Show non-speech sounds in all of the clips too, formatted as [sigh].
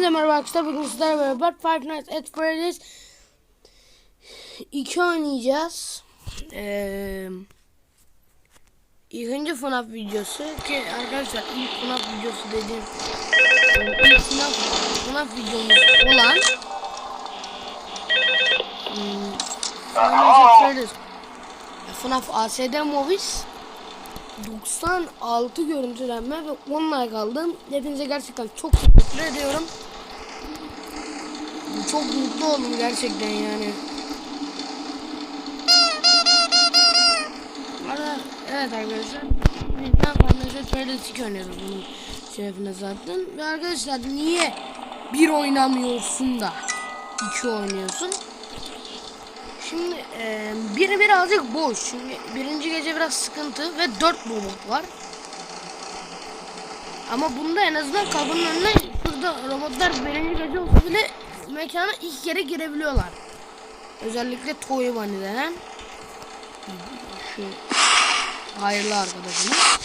Merhaba arkadaşlar bugün sizlerle beraber Five Nights at Freddy's 2 oynayacağız. Ee, ilk önce FNAF videosu ki arkadaşlar ilk FNAF videosu dediğim e, ilk FNAF, FNAF videomuz olan hmm, Five Nights at Freddy's FNAF ASD Movies 96 görüntülenme ve 10 like aldım. Hepinize gerçekten çok teşekkür ediyorum. Çok mutlu oldum gerçekten yani. Evet arkadaşlar. Ben Fantasy Freddy's oynuyoruz bunun şerefine zaten. Ve arkadaşlar niye bir oynamıyorsun da iki oynuyorsun? Şimdi e, biri birazcık boş. Şimdi birinci gece biraz sıkıntı ve dört robot var. Ama bunda en azından kapının önüne şurada robotlar birinci gece olsa bile mekana ilk kere girebiliyorlar. Özellikle Toy Bunny denen şu hayırlı arkadaşımız.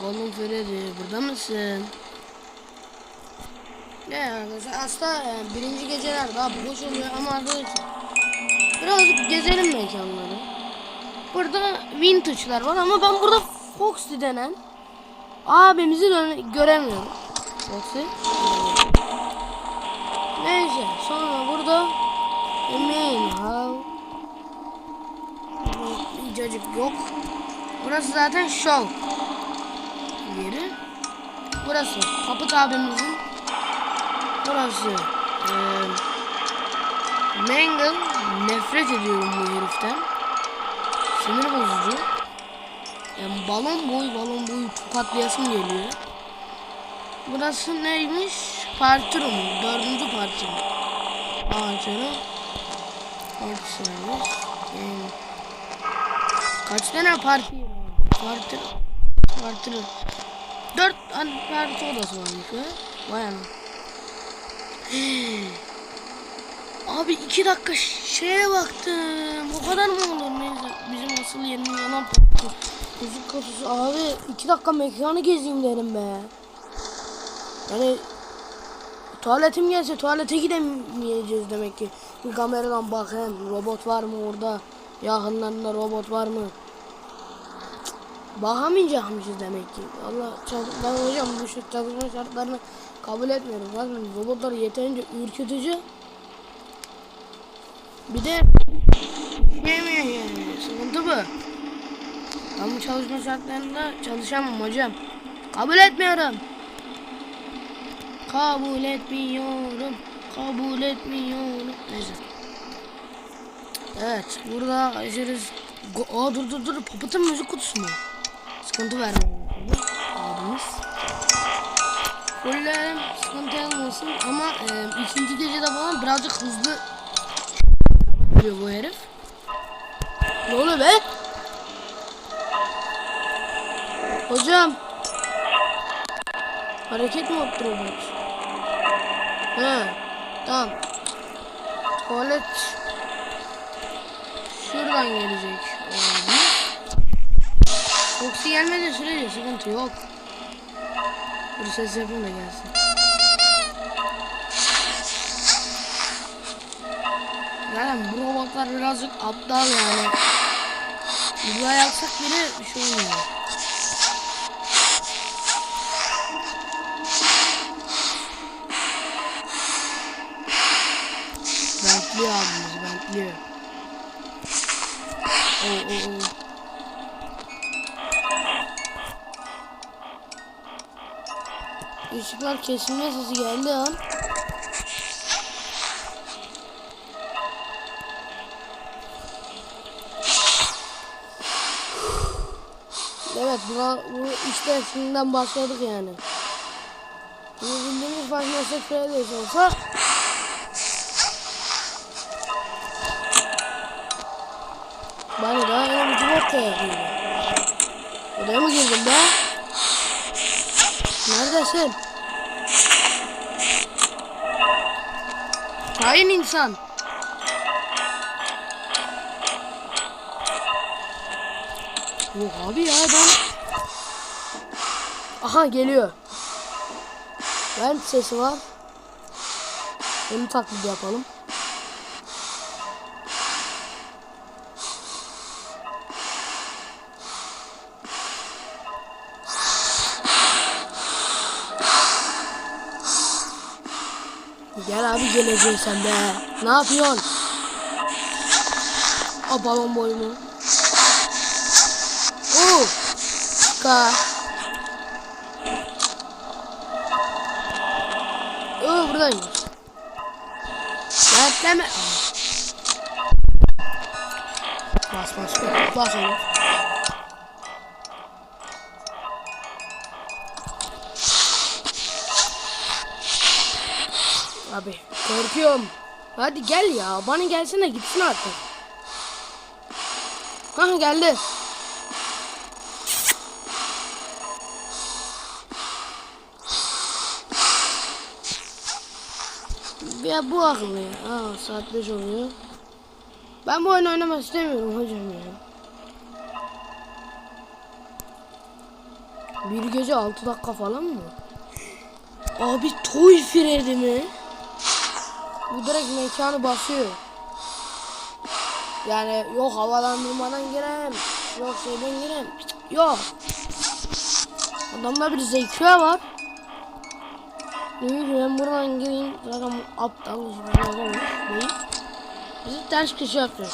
Golden Freddy burada mısın? Ne arkadaşlar aslında e, birinci geceler daha boş oluyor ama arkadaşlar birazcık gezelim mekanları. Burada vintage'lar var ama ben burada Foxy denen abimizi göremiyorum. Foxy. Neyse sonra burada Main Hall Cacık yok. Burası zaten show yeri. Burası Kapıt abimizin Burası e, Mangle nefret ediyorum bu heriften. Sinir bozucu. Yani balon boy balon boyu tokatlayasım geliyor. Burası neymiş? Parti room. Dördüncü parti room. Aa canım. Parti servis. Yani kaç tane parti? Parti Parti. Dört parti odası varmış. Vay anam. Abi iki dakika şeye baktım. O kadar mı olur neyse. Bizim asıl yerimiz olan müzik kutusu. Abi iki dakika mekanı gezeyim derim be. Yani tuvaletim gelse tuvalete gidemeyeceğiz demek ki. Bir kameradan bakayım. Robot var mı orada? Yakınlarında robot var mı? Bakamayacakmışız demek ki. Allah ben hocam bu şu çalışma şartlarını kabul etmiyorum. Bakın robotlar yeterince ürkütücü. Bir de yemiyor yani. Sıkıntı bu. Ben bu çalışma şartlarında çalışamam hocam. Kabul etmiyorum. Kabul etmiyorum. Kabul etmiyorum. Neyse. Evet. Burada aşırı... Aa dur dur dur. Papatın müzik kutusu mu? Sıkıntı vermiyor. Böyle sıkıntı olmasın ama e, ikinci gecede falan birazcık hızlı yapıyor bu herif. Ne oluyor be? Hocam. Hareket mi yaptırıyorsunuz? He. Tamam. Tuvalet şuradan gelecek. Foxy gelmedi sürece sıkıntı yok. Dur ses yapayım da gelsin. Yani bu robotlar birazcık aptal yani. Buraya yapsak bile bir şey olmuyor. Işıklar kesilme sesi geldi an. Evet bu, bu işte şimdiden başladık yani. Bunu bildiğimiz başlasa şöyle olsa Bana daha yeni bir cumhurta yapıyor. Odaya mı girdin be? Neredesin? Hain insan. Yok abi ya ben Aha geliyor. Vent sesi var. Onu taklidi yapalım. Gel abi geleceksin sen be. Ne yapıyorsun? O balon boyu mu? Oo. Ka. Oo buradaymış. Bekleme. Bas bas bas. Bas onu. Abi korkuyorum. Hadi gel ya. Bana gelsene gitsin artık. Ha geldi. Ya bu akıllı ya. Aa, saat 5 oluyor. Ben bu oyunu oynamak istemiyorum hocam ya. Bir gece 6 dakika falan mı? Abi toy firedi mi? Bu direkt mekanı basıyor. Yani yok havalandırmadan giren, yok şeyden giren, yok. Adamda bir zeka var. Ki ben buradan gireyim, zaten aptal şey değil. Bizi ters köşe yapıyor.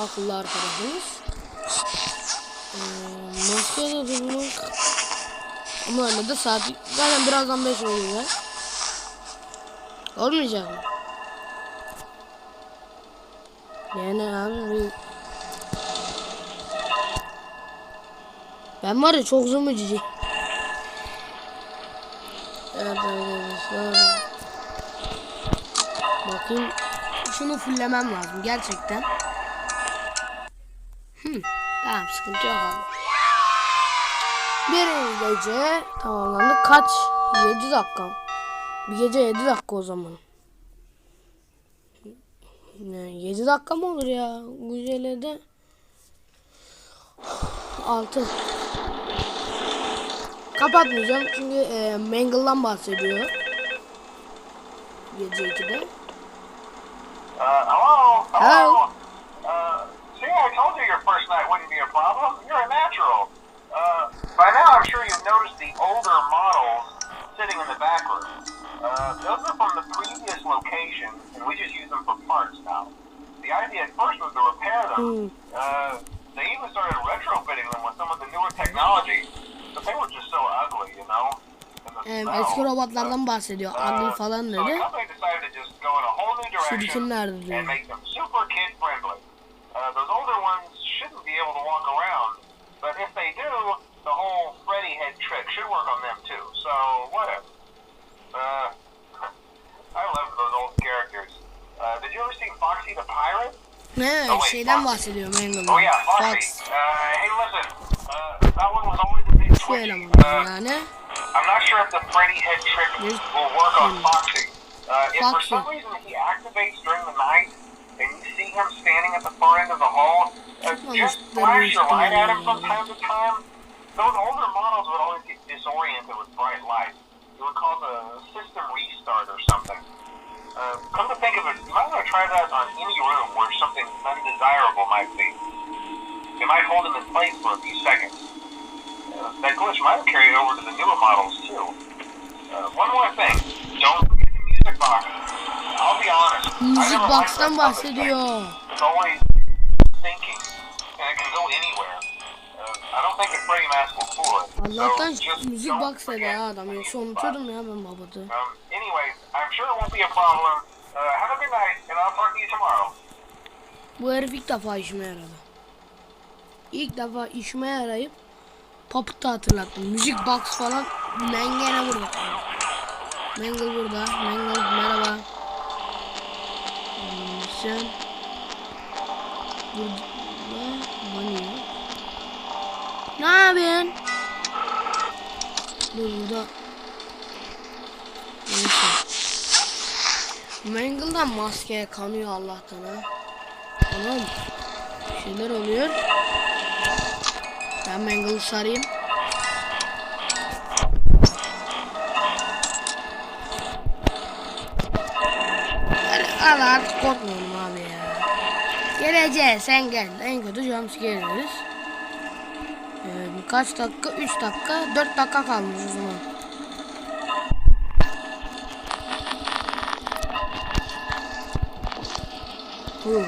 Akıllı arkadaşımız. Ee, maskeye de durmak. Ama öyle de saat zaten birazdan 5 oluyor. Olmayacak mı? Yani abi. Ben var ya çok zımıcıcı. Evet arkadaşlar. Bakayım. Şunu fullemem lazım gerçekten. Hmm, tamam sıkıntı yok abi. Bir gece tamamlandı. Kaç? 7 dakika. Bir gece 7 dakika o zaman. Ne, 7 dakika mı olur ya? Güzel'de 6 Kapatmayacağım çünkü e, Mangle'dan bahsediyor. Gece 2'de. Uh, hello? Hello? Uh, see, I told you your first night wouldn't be a problem. You're a natural. Uh, by now I'm sure you've noticed the older models sitting in the back room. Uh, those are from the previous location, and we just use them for parts now. The idea at first was to repair them. Hmm. Uh, they even started retrofitting them with some of the newer technology, but they were just so ugly, you know? And the smell. eski robotlardan bahsediyor. Ugly falan So the dedi. company decided to just go in a whole new direction Sürüsünlerdi diyor. and make them super kid friendly. Uh, those older ones shouldn't be able to walk around, but if they do, the whole Freddy head trick should work on them too. So whatever. Uh, I love those old characters. Uh, did you ever see Foxy the Pirate? Ne şeyden bahsediyor Mangle'dan. Oh yeah, Foxy. Fox. Uh, hey, listen. Uh, that one was always a twitchy. eleman Uh. I'm not sure if the Freddy head trick Yes. will work on Foxy. Uh, if for Foxy. some reason he activates during the night and you see him standing at the far end of the hall, uh, just flash your light at him from time to time. Those older models would always get disoriented with bright lights. It would cause a system restart or something. Uh, come to think of it, you might want to try that on any room where something undesirable might be. It might hold him in place for a few seconds. Uh, that glitch might have carried over to the newer models too. Uh, one more thing, don't forget the music box. I'll be honest. Müzik box'tan bahsediyor. It's always thinking, and it can go anywhere. Allah'tan müzik box dedi ha adam. Yoksa unutuyordum ya ben tomorrow. Bu herif ilk defa işime yaradı. İlk defa işime yarayıp Puppet'ı hatırlattım. Müzik box falan Mengene burada. Mangle burada. Mangle merhaba. Sen burada Mani. Ne yapıyorsun? Dur burada. Neyse. Mangle'dan maskeye kanıyor Allah'tan ha. Tamam. Bir şeyler oluyor. Ben Mangle'ı sarayım. Al artık korkmuyorum abi ya. Geleceğiz sen gel. En kötü jumpscare. Ee, kaç dakika? 3 dakika. 4 dakika kalmış o zaman. Hu.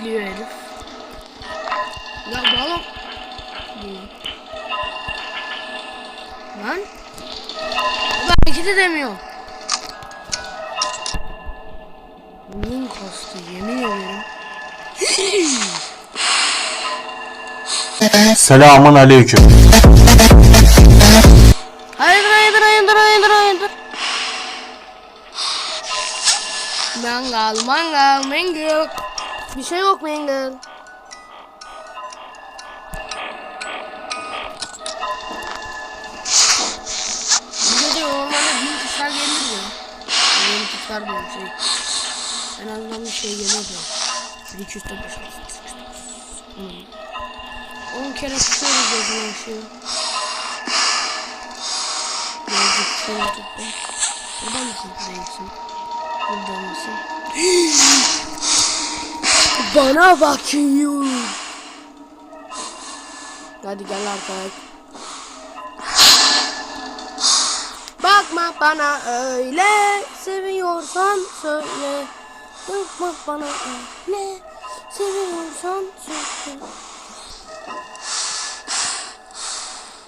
Herif. Ya balon. Bu. Lan. Ben hareket edemiyorum. Oyun kastı yemin ederim. [laughs] Selamun aleyküm. Hayırdır hayırdır hayırdır hayırdır hayırdır. Mangal mangal mangal. Bir şey yok mangal. kuşlar gelir mi? Yeni kuşlar bu şey. En azından bir şey gelir mi? 1200 tane 10 kere tutuyoruz yazılan şeyi. Yazık şey tuttu. Burada mısın? Burada? Burada mısın? Bana bakıyor. Hadi gel arkadaş. Bakma bana öyle seviyorsan söyle. Bakma bana öyle.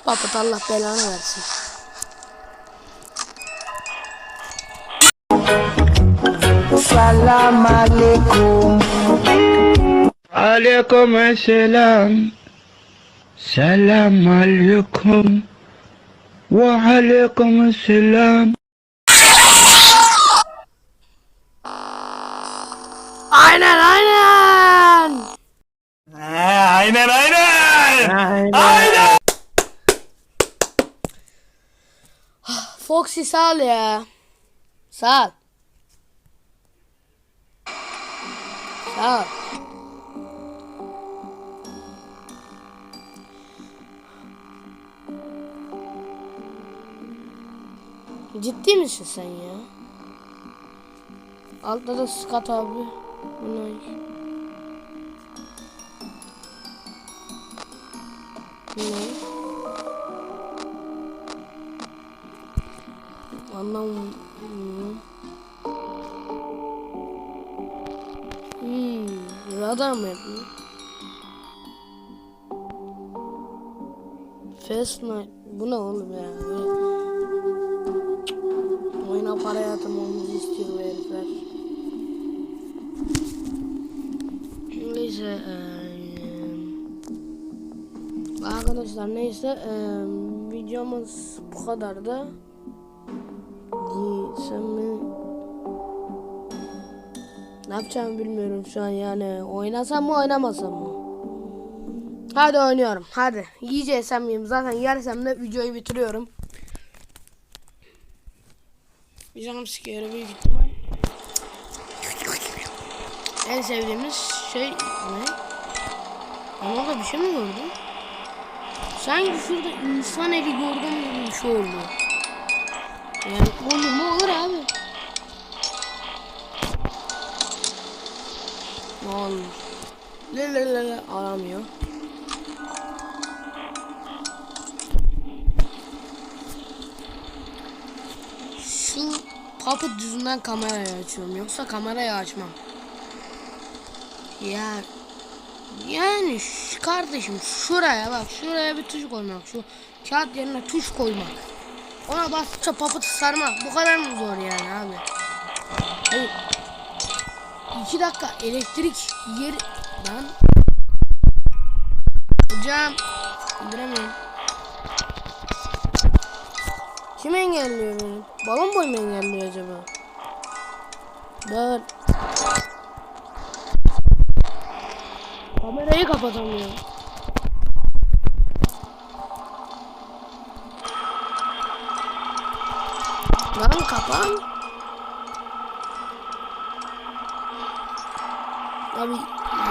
Papat Allah belanı versin. Salam alaikum. Alaikum selam. Selam alaikum. Ve alaikum selam. Aynen aynen. aynen aynen. Foxy sağ ol ya. Sağ ol. Ciddi misin sen ya? Altta da Scott abi. Bu ne? Yapıyor? Fast Night. Bu ne oğlum ya? Böyle... Oyuna para yatırmamızı istiyor bu herifler. Neyse. eee, Arkadaşlar neyse. eee, videomuz bu kadardı. Ne yapacağımı bilmiyorum şu an yani. Oynasam mı oynamasam mı? Hadi oynuyorum. Hadi. Yiyeceksem miyim? Zaten yersem de videoyu bitiriyorum. Bir canım sıkıyor büyük ihtimal. En sevdiğimiz şey ne? Ben orada bir şey mi gördüm? Sanki şurada insan eli gördüm gibi bir şey oldu. Yani olur mu olur abi. Ne olur. Le le le le aramıyor. Şu puppet yüzünden kamerayı açıyorum. Yoksa kamerayı açmam. Ya yani şu kardeşim şuraya bak şuraya bir tuş koymak. Şu kağıt yerine tuş koymak. Ona bastıkça papıtı sarmak. Bu kadar mı zor yani abi? Hayır. İki dakika elektrik yeri... Ben... Hocam. İndiremiyorum. Kim engelliyor beni? Balon boy mu engelliyor acaba? Ben... Kamerayı kapatamıyorum. Lan kapan. Abi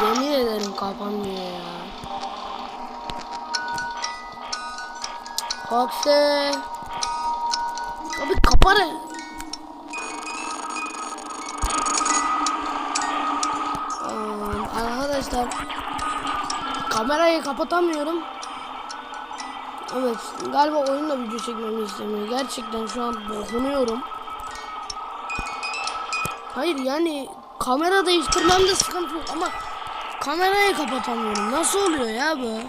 yemin ederim kapanmıyor ya. Hapse. Abi kapanı. Ee, arkadaşlar kamerayı kapatamıyorum. Evet galiba oyunla video çekmemi istemiyor. Gerçekten şu an bokunuyorum. Hayır yani kamera değiştirmemde sıkıntı yok ama kamerayı kapatamıyorum. Nasıl oluyor ya bu?